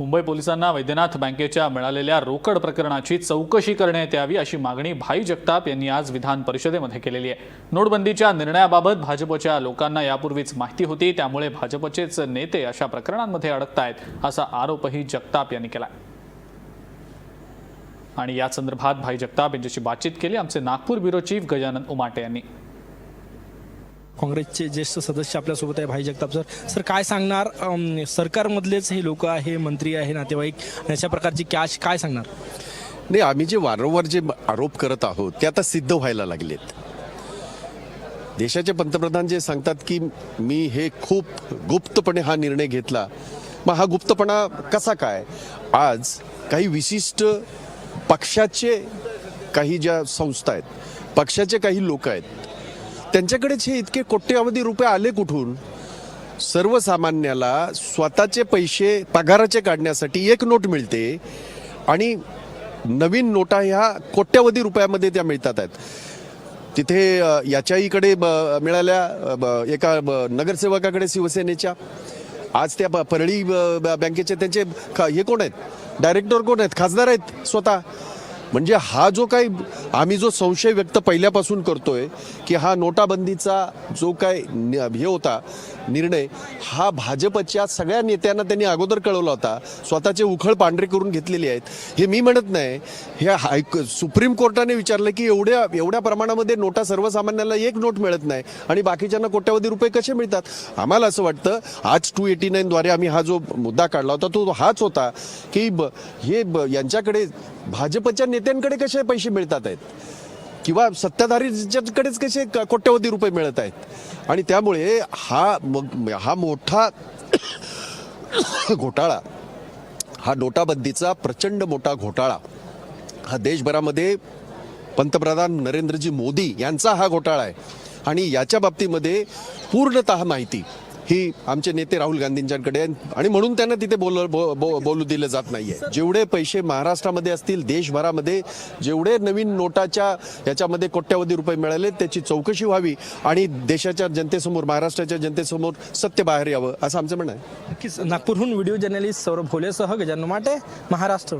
मुंबई पोलिसांना वैद्यनाथ बँकेच्या मिळालेल्या रोकड प्रकरणाची चौकशी करण्यात यावी अशी मागणी भाई जगताप यांनी आज विधान परिषदेमध्ये केलेली आहे. नोटबंदीच्या निर्णयाबाबत भाजपच्या लोकांना यापूर्वीच माहिती होती त्यामुळे भाजपचेच नेते अशा प्रकरणांमध्ये अडकतायत असा आरोपही जगताप यांनी केला आणि या संदर्भात भाई जगताप यांच्याशी बातचीत केली. आमचे नागपूर ब्युरो चीफ गजानन उमाटे यांनी. काँग्रेसचे ज्येष्ठ सदस्य आपल्यासोबत आहे भाई जगताप सर. सर काय सांगणार? सरकारमधलेच हे लोक आहे मंत्री आहे नातेवाईक अशा प्रकारची कॅश काय सांगणार? नाही आम्ही जे वारंवार जे आरोप करत आहोत ते आता सिद्ध व्हायला लागलेत. देशाचे पंतप्रधान जे सांगतात की मी हे खूप गुप्तपणे हा निर्णय घेतला. मग हा गुप्तपणा कसा काय? आज काही विशिष्ट पक्षाचे काही ज्या संस्था आहेत पक्षाचे काही लोक आहेत त्यांच्याकडेच हे इतके कोट्यवधी रुपये आले कुठून? सर्वसामान्याला स्वतःचे पैसे पगाराचे काढण्यासाठी एक नोट मिळते आणि नवीन नोटा ह्या कोट्यवधी रुपयामध्ये त्या मिळतात आहेत. तिथे याच्याहीकडे ब- मिळाल्या ब- एका ब- नगरसेवकाकडे शिवसेनेच्या. आज त्या ब- परळी ब- ब- बँकेचे त्यांचे हे कोण आहेत? डायरेक्टर कोण आहेत? खासदार आहेत स्वतः. म्हणजे हा जो काही आम्ही जो संशय व्यक्त पहिल्यापासून करतोय की हा नोटाबंदीचा जो काय हे होता निर्णय हा भाजपच्या सगळ्या नेत्यांना त्यांनी अगोदर कळवला होता. स्वतःचे उखळ पांढरे करून घेतलेले आहेत. हे मी म्हणत नाही. हे हाय सुप्रीम कोर्टाने विचारलं की एवढ्या एवढ्या प्रमाणामध्ये नोटा सर्वसामान्याला एक नोट मिळत नाही आणि बाकीच्यांना कोट्यवधी रुपये कसे मिळतात? आम्हाला असं वाटतं आज टू एटी नाईनद्वारे आम्ही हा जो मुद्दा काढला होता तो हाच होता की ब- हे ब- यांच्याकडे भाजपच्या नेत्यांकडे कसे पैसे मिळतात आहेत? किंवा सत्ताधारीच्याकडेच कसे कोट्यवधी रुपये मिळत आहेत? आणि त्यामुळे हा मग हा मोठा घोटाळा हा नोटाबंदीचा प्रचंड मोठा घोटाळा हा देशभरामध्ये पंतप्रधान नरेंद्रजी मोदी यांचा हा घोटाळा आहे. आणि याच्या बाबतीमध्ये पूर्णतः माहिती ही आमचे नेते राहुल गांधींच्याकडे आणि म्हणून त्यांना तिथे बोल बो- बो- बोलू दिलं जात नाहीये. जेवढे पैसे महाराष्ट्रामध्ये असतील देशभरामध्ये जेवढे नवीन नोटाच्या याच्यामध्ये कोट्यवधी रुपये मिळाले त्याची चौकशी व्हावी आणि देशाच्या जनतेसमोर महाराष्ट्राच्या जनतेसमोर सत्य बाहेर यावं असं आमचं म्हणणं आहे. नक्कीच. नागपूरहून व्हिडिओ जर्नलिस्ट सौरभ भोलेसह गजानन माटे महाराष्ट्र